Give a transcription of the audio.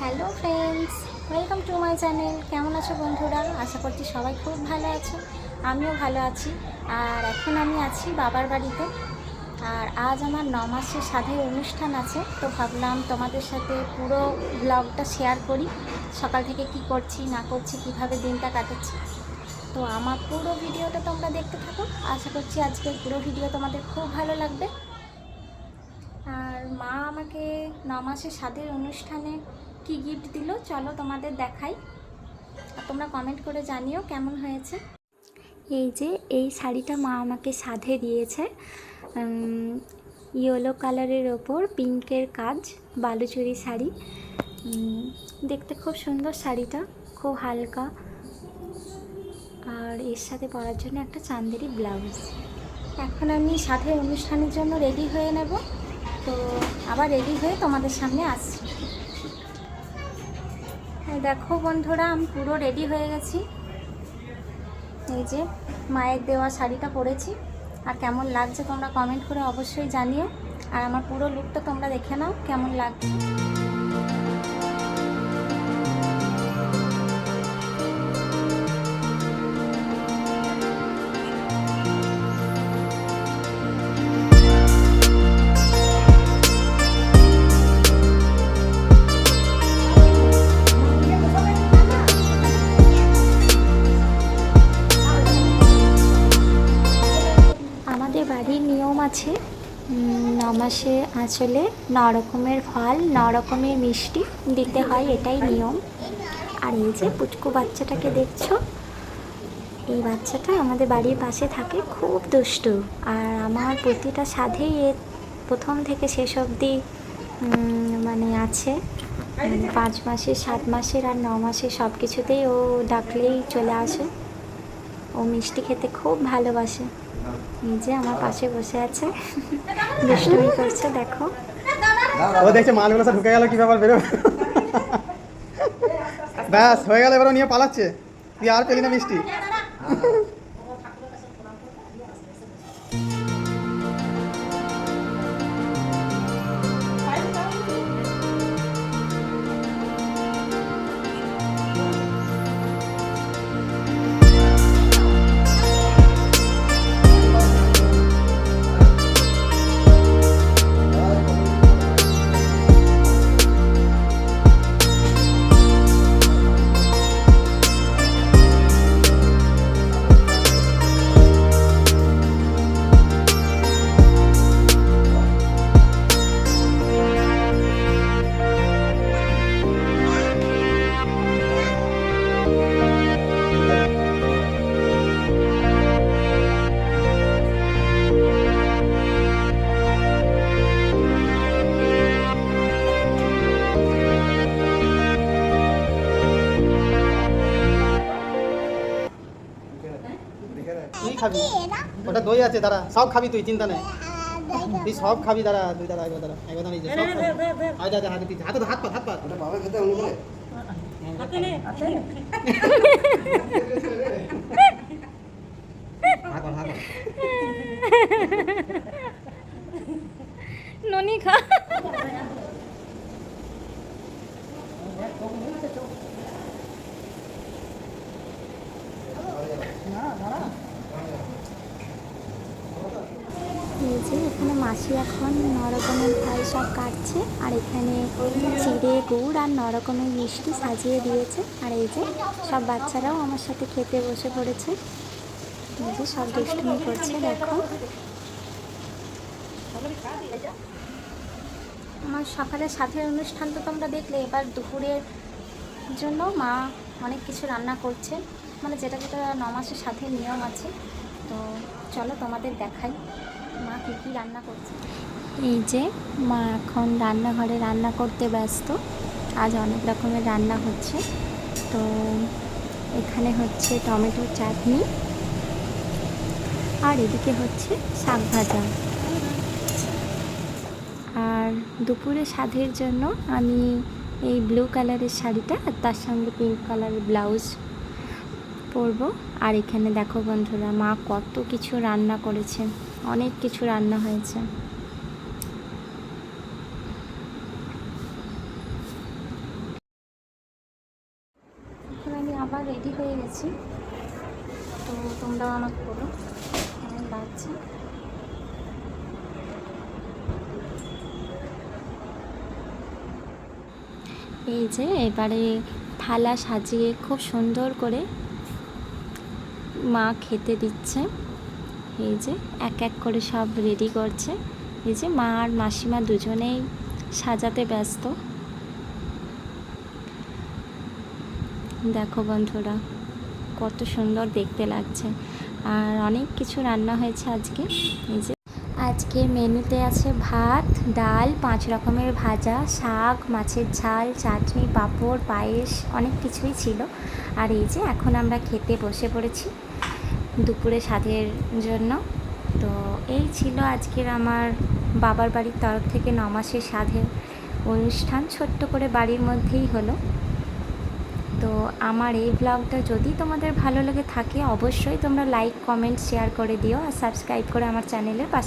Hello friends, welcome to my channel. কেমন আছো বন্ধুরা? আশা করছি সবাই খুব ভালো আছো। আমিও ভালো আছি। আর এখন আমি আছি বাবার বাড়িতে। আর আজ আমার ন মাসের সাধের অনুষ্ঠান আছে। তো ভাবলাম তোমাদের সাথে পুরো ব্লগটা শেয়ার করি। সকাল থেকে কি করছি, না করছি, কীভাবে দিনটা কাটাচ্ছি। তো আমার পুরো ভিডিওটা তোমরা দেখতে থাকো। আশা করছি আজকের পুরো ভিডিও তোমাদের খুব ভালো লাগবে। আর মা আমাকে ন স্বাদের অনুষ্ঠানে কি গিফট দিল চলো তোমাদের দেখাই। আর তোমরা কমেন্ট করে জানিও কেমন হয়েছে। এই যে এই শাড়িটা মা আমাকে সাধে দিয়েছে। ইয়েলো কালারের ওপর পিঙ্কের কাজ বালুচুরি শাড়ি। দেখতে খুব সুন্দর শাড়িটা খুব হালকা। আর এর সাথে পরার জন্য একটা চান্দেরি ব্লাউজ এখন আমি সাথে অনুষ্ঠানের জন্য রেডি হয়ে নেব। তো আবার রেডি হয়ে তোমাদের সামনে আসছি। দেখো বন্ধুরা, আমি পুরো রেডি হয়ে গেছি। এই যে মায়ের দেওয়া শাড়িটা পরেছি। আর কেমন লাগছে তোমরা কমেন্ট করে অবশ্যই জানিও। আর আমার পুরো লুকটা তোমরা দেখে নাও, কেমন লাগছে। মাসে আঁচলে ন রকমের ফল ন রকমের মিষ্টি দিতে হয়, এটাই নিয়ম। আর এই যে পুচকু বাচ্চাটাকে দেখছ, এই বাচ্চাটা আমাদের বাড়ির পাশে থাকে, খুব দুষ্টু। আর আমার প্রতিটা সাধেই এর প্রথম থেকে শেষ অবধি মানে আছে। পাঁচ মাসের সাত মাসের আর ন মাসের সব কিছুতেই ও ডাকলেই চলে আসে। ও মিষ্টি খেতে খুব ভালোবাসে। যে আমার পাশে বসে আছে। দুষ্টুমি করছে, দেখো। ও দেখছে মালগুলো সব ঢুকে গেল, কি ব্যাপার, বেরো। ব্যাস, হয়ে গেল এবার নিয়ে পালাচ্ছে। তুই আর পেলি না মিষ্টি। খাবি। ওটা দই আছে দাঁড়া সব খাবি তুই চিন্তা নেই। তুই সব খাবি দাঁড়া তুই দাঁড়া একবার দাঁড়া একবার দাঁড়া এই যে সব খাবি। আয় যা হাতে দিচ্ছি হাতে হাত পা হাত পা। ওটা বাবা খেতে অন্য করে হাত পা হাত পা। ননি খা। এই এখানে মাসি এখন ন রকমের ফল সব কাটছে। আর এখানে চিড়ে, গুড় আর ন রকমের মিষ্টি সাজিয়ে দিয়েছে। আর এই যে সব বাচ্চারাও আমার সাথে খেতে বসে পড়েছে। এই যে সব দুষ্টুমি করছে, দেখো। আমার সকালে সাথের অনুষ্ঠান তো তোমরা দেখলে। এবার দুপুরের জন্য মা অনেক কিছু রান্না করছে। মানে যেটা যেটা ন সাথে নিয়ম আছে। তো চলো তোমাদের দেখাই। মা কী কী রান্না করছে? এই যে, মা এখন রান্নাঘরে রান্না করতে ব্যস্ত। আজ অনেক রকমের রান্না হচ্ছে। তো এখানে হচ্ছে টমেটোর চাটনি। আর এদিকে হচ্ছে শাক ভাজা। আর দুপুরে স্বাদের জন্য আমি এই ব্লু কালারের শাড়িটা আর তার সঙ্গে পিঙ্ক কালারের ব্লাউজ পরবো। আর এখানে দেখো বন্ধুরা, মা কত কিছু রান্না করেছে। অনেক কিছু রান্না হয়েছে। আমি আবার রেডি হয়ে গেছি। তো তোমরাও আমাকে বলো, কেমন এই যে এবারে থালা সাজিয়ে খুব সুন্দর করে মা খেতে দিচ্ছে। এই যে এক এক করে সব রেডি করছে। এই যে মা আর মাসিমা দুজনেই সাজাতে ব্যস্ত। দেখো বন্ধুরা, কত সুন্দর দেখতে লাগছে। আর অনেক কিছু রান্না হয়েছে আজকে। এই যে আজকে মেনুতে আছে ভাত, ডাল, পাঁচ রকমের ভাজা, শাক, মাছের ঝাল, চাটনি, পাঁপড়, পায়েস, অনেক কিছুই ছিল। আর এই যে এখন আমরা খেতে বসে পড়েছি। দুপুরে সাধের জন্য। তো এই ছিল আজকের আমার বাবার বাড়ির তরফ থেকে ন নমাসের স্বাদের অনুষ্ঠান। ছোট্ট করে বাড়ির মধ্যেই হলো। তো আমার এই ব্লগটা যদি তোমাদের ভালো লেগে থাকে, অবশ্যই তোমরা লাইক কমেন্ট শেয়ার করে দিও। আর সাবস্ক্রাইব করে আমার চ্যানেলের পাশে